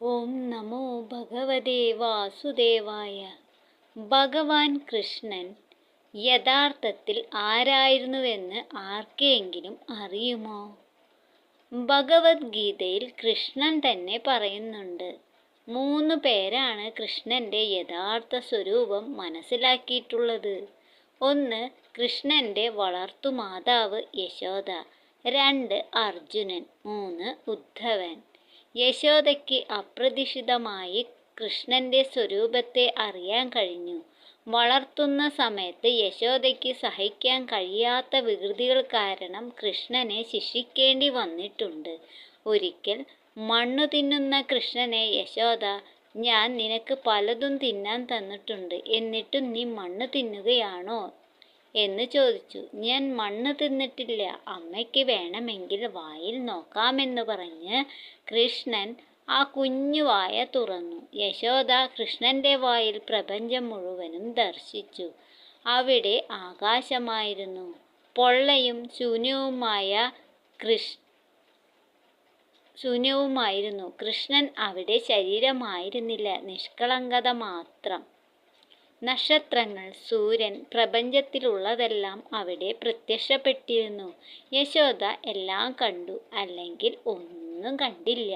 ഓം നമോ ഭഗവതേ വാസുദേവായ. ഭഗവാൻ കൃഷ്ണൻ യഥാർത്ഥത്തിൽ ആരായിരുന്നുവെന്ന് ആർക്കെങ്കിലും അറിയുമോ? ഭഗവത്ഗീതയിൽ കൃഷ്ണൻ തന്നെ പറയുന്നുണ്ട്. മൂന്ന് പേരാണ് കൃഷ്ണന്റെ യഥാർത്ഥ സ്വരൂപം മനസ്സിലാക്കിയിട്ടുള്ളത്. ഒന്ന് കൃഷ്ണന്റെ വളർത്തുമാതാവ് യശോദ രണ്ട് അർജുനൻ മൂന്ന് ഉദ്ധവൻ. യശോദയ്ക്ക് അപ്രതീക്ഷിതമായി കൃഷ്ണന്റെ സ്വരൂപത്തെ അറിയാൻ കഴിഞ്ഞു. വളർത്തുന്ന സമയത്ത് യശോദയ്ക്ക് സഹിക്കാൻ കഴിയാത്ത വികൃതികൾ കാരണം കൃഷ്ണനെ ശിക്ഷിക്കേണ്ടി വന്നിട്ടുണ്ട്. ഒരിക്കൽ മണ്ണു തിന്നുന്ന കൃഷ്ണനെ യശോദ ഞാൻ നിനക്ക് പലതും തിന്നാൻ തന്നിട്ടുണ്ട്. എന്നിട്ടും നീ മണ്ണ് തിന്നുകയാണോ? എന്ന് ചോദിച്ചു. ഞാൻ മണ്ണ് തിന്നിട്ടില്ല. അമ്മയ്ക്ക് വേണമെങ്കിൽ വായിൽ നോക്കാമെന്ന് പറഞ്ഞ് കൃഷ്ണൻ ആ കുഞ്ഞു വായ തുറന്നു. യശോദ കൃഷ്ണന്റെ വായിൽ പ്രപഞ്ചം മുഴുവനും ദർശിച്ചു. അവിടെ ആകാശമായിരുന്നു. പൊള്ളയും ശൂന്യവുമായ കൃഷ് ശൂന്യവുമായിരുന്നു. കൃഷ്ണൻ അവിടെ ശരീരമായിരുന്നില്ല. നിഷ്കളങ്കത മാത്രം. നക്ഷത്രങ്ങൾ സൂര്യൻ പ്രപഞ്ചത്തിലുള്ളതെല്ലാം അവിടെ പ്രത്യക്ഷപ്പെട്ടിരുന്നു. യശോദ എല്ലാം കണ്ടു അല്ലെങ്കിൽ ഒന്നും കണ്ടില്ല.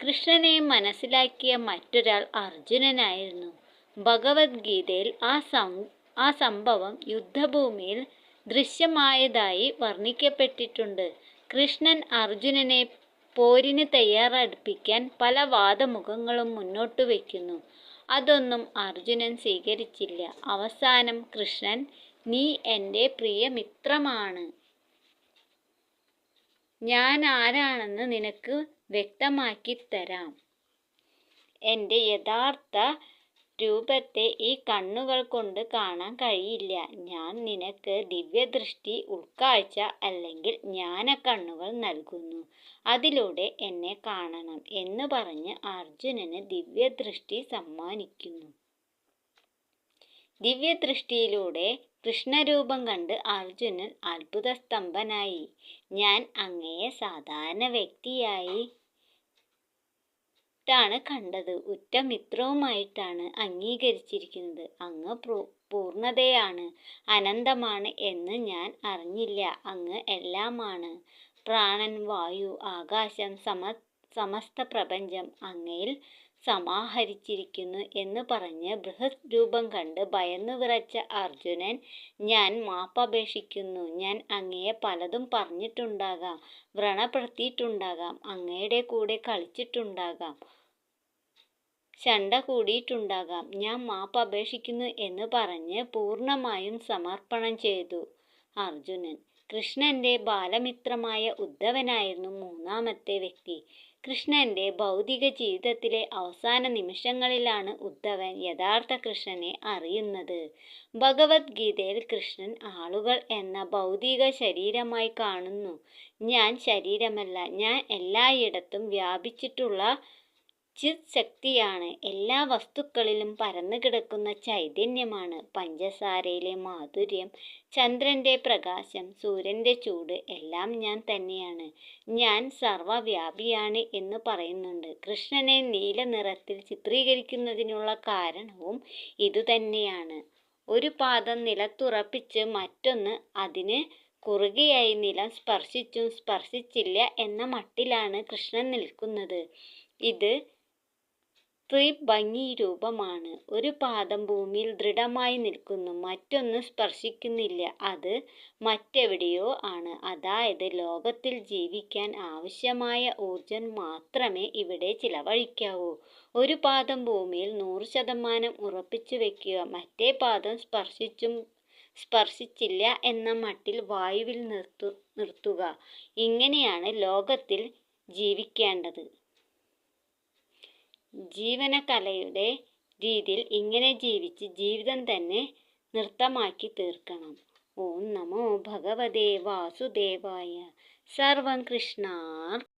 കൃഷ്ണനെ മനസ്സിലാക്കിയ മറ്റൊരാൾ അർജുനനായിരുന്നു. ഭഗവത്ഗീതയിൽ ആ സം ആ സംഭവം യുദ്ധഭൂമിയിൽ ദൃശ്യമായതായി വർണിക്കപ്പെട്ടിട്ടുണ്ട്. കൃഷ്ണൻ അർജുനനെ പോരിന് തയ്യാറെടുപ്പിക്കാൻ പല വാദമുഖങ്ങളും മുന്നോട്ട് വയ്ക്കുന്നു അതൊന്നും അർജുനൻ സ്വീകരിച്ചില്ല. അവസാനം കൃഷ്ണൻ നീ എന്റെ പ്രിയ മിത്രമാണ്. ഞാൻ ആരാണെന്ന് നിനക്ക് വ്യക്തമാക്കി തരാം എന്റെ യഥാർത്ഥ രൂപത്തെ ഈ കണ്ണുകൾ കൊണ്ട് കാണാൻ കഴിയില്ല. ഞാൻ നിനക്ക് ദിവ്യദൃഷ്ടി ഉൾക്കാഴ്ച അല്ലെങ്കിൽ ജ്ഞാനക്കണ്ണുകൾ നൽകുന്നു. അതിലൂടെ എന്നെ കാണണം എന്ന് പറഞ്ഞ് അർജുനന് ദിവ്യദൃഷ്ടി സമ്മാനിക്കുന്നു. ദിവ്യദൃഷ്ടിയിലൂടെ കൃഷ്ണരൂപം കണ്ട് അർജുനൻ അത്ഭുതസ്തംഭനായി. ഞാൻ അങ്ങയെ സാധാരണ വ്യക്തിയായി ാണ് കണ്ടത്. ഉറ്റ മിത്രവുമായിട്ടാണ് അംഗീകരിച്ചിരിക്കുന്നത്. അങ്ങ് പൂർണതയാണ് അനന്തമാണ് എന്ന് ഞാൻ അറിഞ്ഞില്ല. അങ്ങ് എല്ലാമാണ്. പ്രാണൻ വായു ആകാശം സമ സമസ്ത പ്രപഞ്ചം അങ്ങയിൽ സമാഹരിച്ചിരിക്കുന്നു എന്ന് പറഞ്ഞ് ബൃഹത് രൂപം കണ്ട് ഭയന്നു വിറച്ച അർജുനൻ ഞാൻ മാപ്പപേക്ഷിക്കുന്നു. ഞാൻ അങ്ങയെ പലതും പറഞ്ഞിട്ടുണ്ടാകാം. വ്രണപ്പെടുത്തിയിട്ടുണ്ടാകാം. അങ്ങയുടെ കൂടെ കളിച്ചിട്ടുണ്ടാകാം. ശണ്ട കൂടിയിട്ടുണ്ടാകാം. ഞാൻ മാപ്പ് അപേക്ഷിക്കുന്നു എന്ന് പറഞ്ഞ് പൂർണമായും സമർപ്പണം ചെയ്തു അർജുനൻ. കൃഷ്ണന്റെ ബാലമിത്രമായ ഉദ്ധവനായിരുന്നു മൂന്നാമത്തെ വ്യക്തി. കൃഷ്ണന്റെ ഭൗതിക ജീവിതത്തിലെ അവസാന നിമിഷങ്ങളിലാണ് ഉദ്ധവൻ യഥാർത്ഥ കൃഷ്ണനെ അറിയുന്നത്. ഭഗവത്ഗീതയിൽ കൃഷ്ണൻ ആളുകൾ എന്ന ഭൗതിക ശരീരമായി കാണുന്നു. ഞാൻ ശരീരമല്ല ഞാൻ എല്ലായിടത്തും വ്യാപിച്ചിട്ടുള്ള ചിത് ശക്തിയാണ് എല്ലാ വസ്തുക്കളിലും പരന്നു കിടക്കുന്ന ചൈതന്യമാണ്. പഞ്ചസാരയിലെ മാധുര്യം ചന്ദ്രന്റെ പ്രകാശം സൂര്യന്റെ ചൂട് എല്ലാം ഞാൻ തന്നെയാണ്. ഞാൻ സർവവ്യാപിയാണ് എന്ന് പറയുന്നുണ്ട്. കൃഷ്ണനെ നീല നിറത്തിൽ ചിത്രീകരിക്കുന്നതിനുള്ള കാരണവും ഇതുതന്നെയാണ് ഒരു പാദം നിലത്തുറപ്പിച്ച് മറ്റൊന്ന് അതിന് കുറുകയായി നിലം സ്പർശിച്ചും സ്പർശിച്ചില്ല എന്ന മട്ടിലാണ് കൃഷ്ണൻ നിൽക്കുന്നത്. ഇത് ത്രിഭംഗി രൂപമാണ്. ഒരു പാദം ഭൂമിയിൽ ദൃഢമായി നിൽക്കുന്നു. മറ്റൊന്ന് സ്പർശിക്കുന്നില്ല. അത് മറ്റെവിടെയോ ആണ്. അതായത് ലോകത്തിൽ ജീവിക്കാൻ ആവശ്യമായ ഊർജം മാത്രമേ ഇവിടെ ചിലവഴിക്കാവൂ. ഒരു പാദം ഭൂമിയിൽ നൂറ് ശതമാനം ഉറപ്പിച്ചു വെക്കുക. മറ്റേ പാദം സ്പർശിച്ചും സ്പർശിച്ചില്ല എന്ന മട്ടിൽ വായുവിൽ നിർത്തു നിർത്തുക. ഇങ്ങനെയാണ് ലോകത്തിൽ ജീവിക്കേണ്ടത്. ജീവനകലയുടെ രീതിയിൽ ഇങ്ങനെ ജീവിച്ച് ജീവിതം തന്നെ നൃത്തമാക്കി തീർക്കണം. ഓം നമോ ഭഗവതേ വാസുദേവായ. സർവം കൃഷ്ണാർ